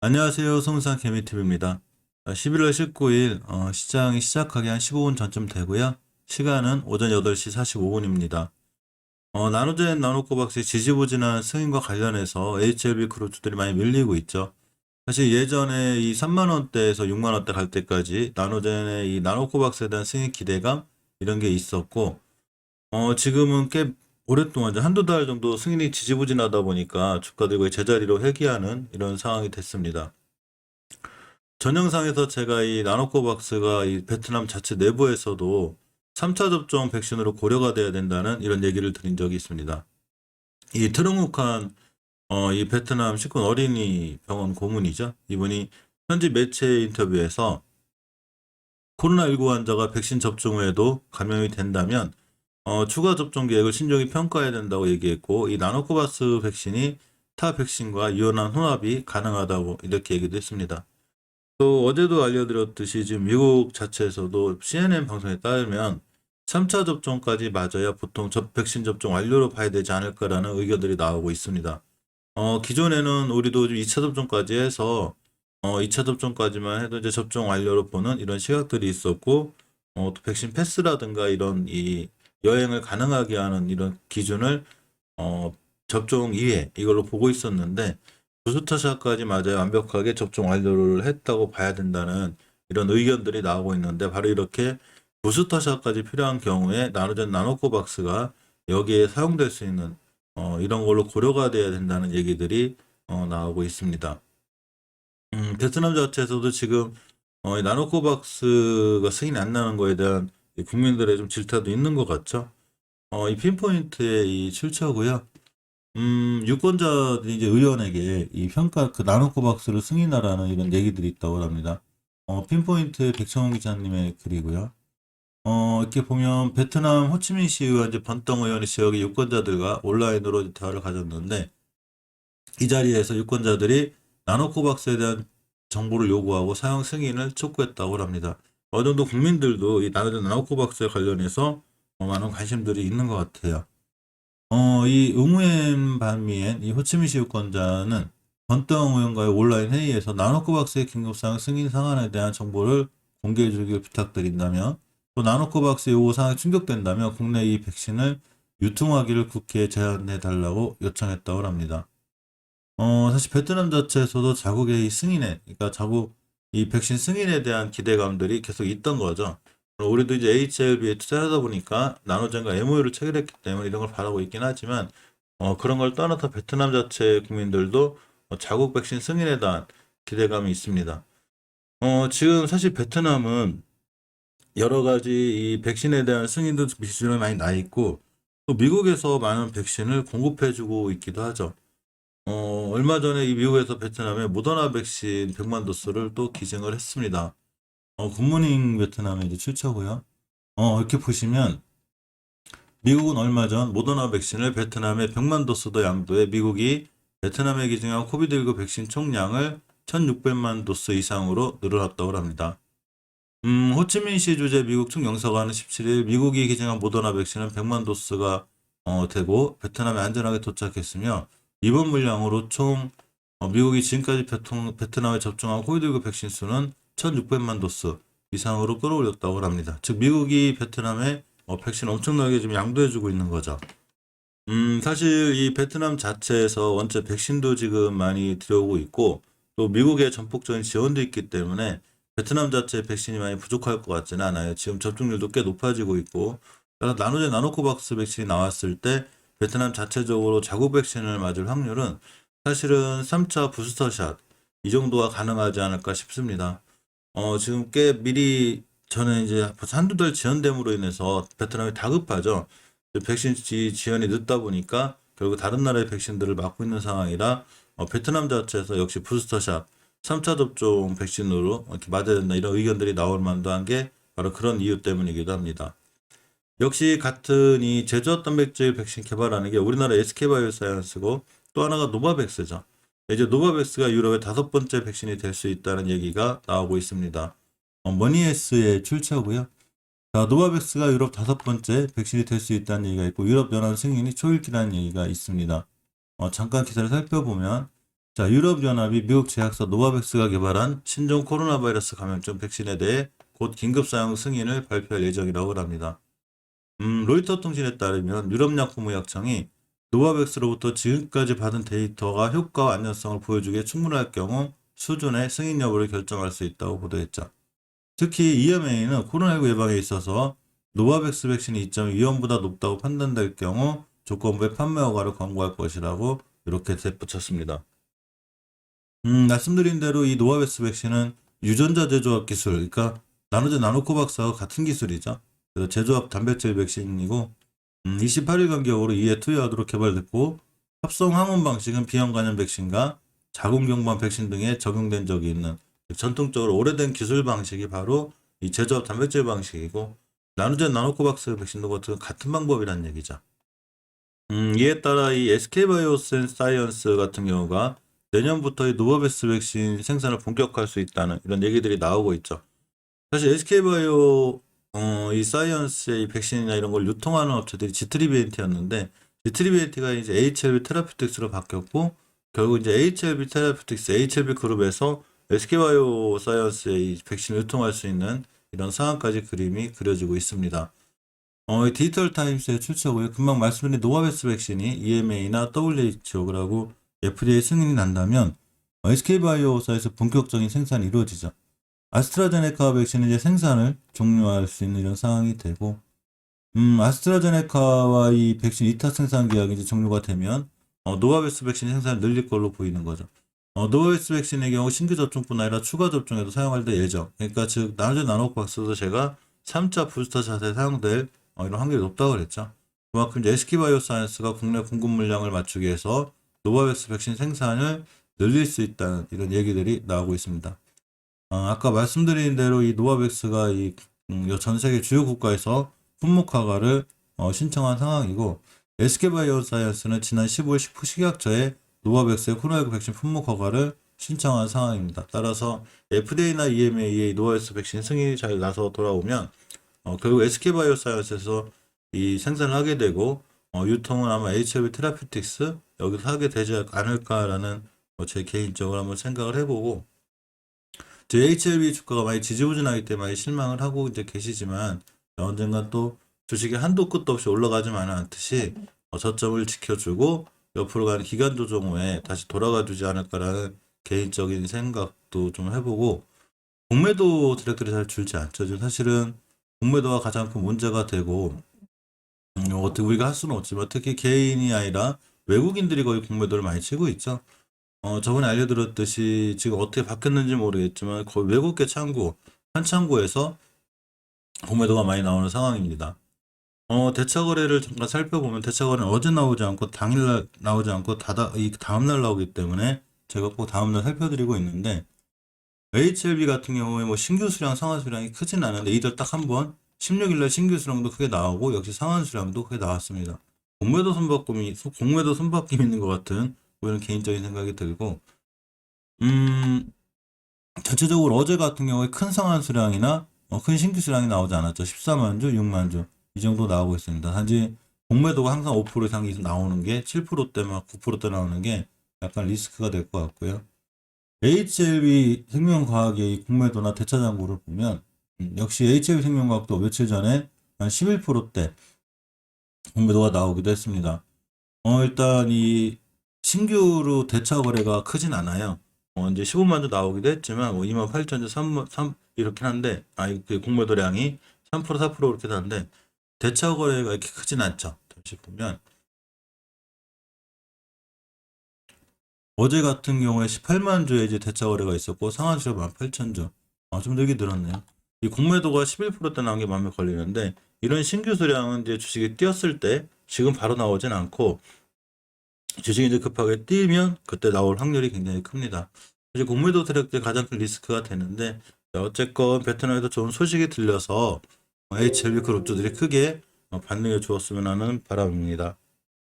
안녕하세요. 성산 개미TV입니다. 11월 19일 어, 시장이 시작하기 한 15분 전쯤 되고요. 시간은 오전 8시 45분입니다. 어, 나노젠 나노코박스의 지지부진한 승인과 관련해서 HLB 그룹주들이 많이 밀리고 있죠. 사실 예전에 이 3만원대에서 6만원대 갈 때까지 나노젠의 이 나노코박스에 대한 승인 기대감 이런 게 있었고 어, 지금은 꽤 오랫동안 이제 한두 달 정도 승인이 지지부진하다 보니까 주가들이 제자리로 회귀하는 이런 상황이 됐습니다. 전 영상에서 제가 이 나노코박스가 이 베트남 자체 내부에서도 3차 접종 백신으로 고려가 돼야 된다는 이런 얘기를 드린 적이 있습니다. 이 트릉욱한 어, 이 베트남 식군 어린이 병원 고문이죠. 이분이 현지 매체 인터뷰에서 코로나19 환자가 백신 접종 후에도 감염이 된다면 어, 추가 접종 계획을 신중히 평가해야 된다고 얘기했고 이 나노코바스 백신이 타 백신과 유연한 혼합이 가능하다고 이렇게 얘기도 했습니다. 또 어제도 알려드렸듯이 지금 미국 자체에서도 CNN 방송에 따르면 3차 접종까지 맞아야 보통 접, 백신 접종 완료로 봐야 되지 않을까라는 의견들이 나오고 있습니다. 어, 기존에는 우리도 좀 2차 접종까지 해서 어, 2차 접종까지만 해도 이제 접종 완료로 보는 이런 시각들이 있었고 어, 또 백신 패스라든가 이런 이 여행을 가능하게 하는 이런 기준을 어, 접종 이외 이걸로 보고 있었는데 부스터샷까지 맞아야 완벽하게 접종 완료를 했다고 봐야 된다는 이런 의견들이 나오고 있는데 바로 이렇게 부스터샷까지 필요한 경우에 나노젠 나노코박스가 여기에 사용될 수 있는 어, 이런 걸로 고려가 돼야 된다는 얘기들이 어, 나오고 있습니다. 음, 베트남 자체에서도 지금 어, 이 나노코박스가 승인이 안 나는 거에 대한 이 국민들의 좀 질타도 있는 것 같죠. 어, 이 핀포인트의 이 출처고요. 음, 유권자들이 이제 의원에게 이 평가 그 나노코 박스를 승인하라는 이런 얘기들이 있다고 합니다. 어, 핀포인트 백청원 기자님의 글이고요. 어, 이렇게 보면 베트남 호치민 시의회 이제 번덩 의원이 지역의 유권자들과 온라인으로 대화를 가졌는데 이 자리에서 유권자들이 나노코 박스에 대한 정보를 요구하고 사용 승인을 촉구했다고 합니다. 어느 정도 국민들도 이 나노젠 나노코박스에 관련해서 어, 많은 관심들이 있는 것 같아요. 어, 이 응우엔 반미엔 이 호치민시 유권자는 번덩 의원과의 온라인 회의에서 나노코박스의 긴급사항 승인 상한에 대한 정보를 공개해 주길 부탁드린다며 또 나노코박스 요구 사항이 충족된다면 국내 이 백신을 유통하기를 국회에 제안해 달라고 요청했다고 합니다. 어, 사실 베트남 자체에서도 자국의 이 승인에, 그러니까 자국 이 백신 승인에 대한 기대감들이 계속 있던 거죠. 우리도 이제 HLB에 투자하다 보니까 나노젠과 MOU를 체결했기 때문에 이런 걸 바라고 있긴 하지만 어, 그런 걸 떠나서 베트남 자체 국민들도 어, 자국 백신 승인에 대한 기대감이 있습니다. 어, 지금 사실 베트남은 여러 가지 이 백신에 대한 승인도 기준이 많이 나 있고 또 미국에서 많은 백신을 공급해주고 있기도 하죠. 어, 얼마 전에 이 미국에서 베트남에 모더나 백신 100만 도스를 또 기증을 했습니다. 어, 굿모닝 베트남에 이제 출처고요. 어, 이렇게 보시면 미국은 얼마 전 모더나 백신을 베트남에 100만 도스도 양도해 미국이 베트남에 기증한 코비드19 백신 총량을 1600만 도스 이상으로 늘어났다고 합니다. 음, 호치민시 주재 미국 총영사관은 17일 미국이 기증한 모더나 백신은 100만 도스가 어, 되고 베트남에 안전하게 도착했으며 이번 물량으로 총 어, 미국이 지금까지 베트남에 접종한 코비드19 백신 수는 1,600만 도스 이상으로 끌어올렸다고 합니다. 즉 미국이 베트남에 어, 백신 엄청나게 지금 양도해주고 있는 거죠. 음, 사실 이 베트남 자체에서 원체 백신도 지금 많이 들여오고 있고 또 미국의 전폭적인 지원도 있기 때문에 베트남 자체 백신이 많이 부족할 것 같지는 않아요. 지금 접종률도 꽤 높아지고 있고 나노제 나노코박스 백신이 나왔을 때 베트남 자체적으로 자국 백신을 맞을 확률은 사실은 3차 부스터샷 이 정도가 가능하지 않을까 싶습니다. 어, 지금 꽤 미리 저는 이제 한두 달 지연됨으로 인해서 베트남이 다급하죠. 백신 지- 지연이 늦다 보니까 결국 다른 나라의 백신들을 맞고 있는 상황이라 어, 베트남 자체에서 역시 부스터샷 3차 접종 백신으로 이렇게 맞아야 된다 이런 의견들이 나올 만도 한 게 바로 그런 이유 때문이기도 합니다. 역시 같은 이 제조업 단백질 백신 개발하는 게 우리나라 SK바이오사이언스고 또 하나가 노바백스죠. 이제 노바백스가 유럽의 다섯 번째 백신이 될 수 있다는 얘기가 나오고 있습니다. 어, 머니에스의 출처고요. 자, 노바백스가 유럽 다섯 번째 백신이 될 수 있다는 얘기가 있고 유럽 연합 승인이 초읽기라는 얘기가 있습니다. 어, 잠깐 기사를 살펴보면 자, 유럽연합이 미국 제약사 노바백스가 개발한 신종 코로나 바이러스 감염증 백신에 대해 곧 긴급 사용 승인을 발표할 예정이라고 합니다. 음, 로이터 통신에 따르면 유럽약품의약청이 노바백스로부터 지금까지 받은 데이터가 효과와 안전성을 보여주기에 충분할 경우 수준의 승인 여부를 결정할 수 있다고 보도했죠. 특히 EMA는 코로나19 예방에 있어서 노바백스 백신이 이점이 위험보다 높다고 판단될 경우 조건부의 판매 허가를 권고할 것이라고 이렇게 덧붙였습니다. 음, 말씀드린 대로 이 노바백스 백신은 유전자 제조합 기술, 그러니까 나노제 나노코박사와 같은 기술이죠. 그래서 제조합 단백질 백신이고 음, 28일 간격으로 이에 투여하도록 개발됐고 합성 항원 방식은 비형 간염 백신과 자궁경부암 백신 등에 적용된 적이 있는 전통적으로 오래된 기술 방식이 바로 이 제조합 단백질 방식이고 나누젠 나노코박스 백신도 같은 같은 방법이라는 얘기죠. 음, 이에 따라 이 SK바이오센 사이언스 같은 경우가 내년부터 이 노바베스 백신 생산을 본격화할 수 있다는 이런 얘기들이 나오고 있죠. 사실 SK바이오 어, 이 사이언스의 이 백신이나 이런 걸 유통하는 업체들이 지트리비엔티였는데 지트리비엔티가 이제 HLB 테라피틱스로 바뀌었고 결국 이제 HLB 테라피틱스, HLB 그룹에서 SK바이오 사이언스의 이 백신을 유통할 수 있는 이런 상황까지 그림이 그려지고 있습니다. 어, 이 디지털 타임스에 출처고요. 금방 말씀드린 노바베스 백신이 EMA나 WHO라고 FDA 승인이 난다면 어, SK바이오사에서 본격적인 생산이 이루어지죠. 아스트라제네카 백신은 이제 생산을 종료할 수 있는 이런 상황이 되고, 음, 아스트라제네카와 이 백신 이타 생산 계약이 이제 종료가 되면, 어, 노바베스 백신 생산을 늘릴 걸로 보이는 거죠. 어, 노바베스 백신의 경우 신규 접종뿐 아니라 추가 접종에도 사용할 때 예정. 그러니까 즉, 나노제 나노박스도 제가 3차 부스터 샷에 사용될 어, 이런 확률이 높다고 그랬죠. 그만큼 이제 SK바이오사이언스가 국내 공급 물량을 맞추기 위해서 노바베스 백신 생산을 늘릴 수 있다는 이런 얘기들이 나오고 있습니다. 어, 아까 말씀드린 대로 이 노바백스가 이, 음, 이전 세계 주요 국가에서 품목 허가를 어, 신청한 상황이고 SK바이오사이언스는 지난 15일 식- 식약처에 노바백스의 코로나19 백신 품목 허가를 신청한 상황입니다. 따라서 FDA나 EMA의 노바백스 백신 승인이 잘 나서 돌아오면 어, 결국 SK바이오사이언스에서 이 생산을 하게 되고 어, 유통은 아마 HLB 테라피틱스 여기서 하게 되지 않을까라는 뭐제 개인적으로 한번 생각을 해보고 제 HLB 주가가 많이 지지부진하기 때문에 많이 실망을 하고 이제 계시지만 언젠가 또 주식이 한도 끝도 없이 올라가지만은 않듯이 어, 저점을 지켜주고 옆으로 가는 기간 조정 후에 다시 돌아가 주지 않을까라는 개인적인 생각도 좀 해보고 공매도 트랙들이 잘 줄지 않죠. 지금 사실은 공매도가 가장 큰 문제가 되고 음, 어떻게 우리가 할 수는 없지만 특히 개인이 아니라 외국인들이 거의 공매도를 많이 치고 있죠. 어, 저번에 알려드렸듯이 지금 어떻게 바뀌었는지 모르겠지만 거의 외국계 창구, 한 창구에서 공매도가 많이 나오는 상황입니다. 어, 대차 거래를 잠깐 살펴보면 대차 거래는 어제 나오지 않고 당일날 나오지 않고 다다, 이 다음날 나오기 때문에 제가 꼭 다음날 살펴드리고 있는데 HLB 같은 경우에 뭐 신규 수량, 상한 수량이 크진 않은데 이들 딱 한 번 16일날 신규 수량도 크게 나오고 역시 상한 수량도 크게 나왔습니다. 공매도 손바꿈이 공매도 손바뀜 있는 것 같은 뭐 이런 개인적인 생각이 들고 음 전체적으로 어제 같은 경우에 큰 상한 수량이나 어, 큰 신규 수량이 나오지 않았죠. 14만 주, 6만 주 이 정도 나오고 있습니다. 단지 공매도가 항상 5% 이상이 나오는 게 7%대 막 9%대 나오는 게 약간 리스크가 될 것 같고요. HLB 생명과학의 이 공매도나 대차 잔고를 보면 음, 역시 HLB 생명과학도 며칠 전에 한 11%대 공매도가 나오기도 했습니다. 어, 일단 이 신규로 대차 거래가 크진 않아요. 어, 이제 15만 주 나오기도 했지만 뭐 2만 8천 주 3, 3 이렇게 하는데 아이 그 공매도량이 3% 4% 이렇게 나는데 대차 거래가 이렇게 크진 않죠. 다시 보면 어제 같은 경우에 18만 주의 이제 대차 거래가 있었고 상한주가 18,000주. 아, 좀 늘게 늘었네요. 이 공매도가 11%대 나온 게 마음에 걸리는데 이런 신규 수량은 이제 주식이 뛰었을 때 지금 바로 나오진 않고 주식이 이제 급하게 뛰면 그때 나올 확률이 굉장히 큽니다. 이제 공매도 트랙들이 가장 큰 리스크가 되는데 어쨌건 베트남에도 좋은 소식이 들려서 HLB 그룹주들이 크게 반응해 주었으면 하는 바람입니다.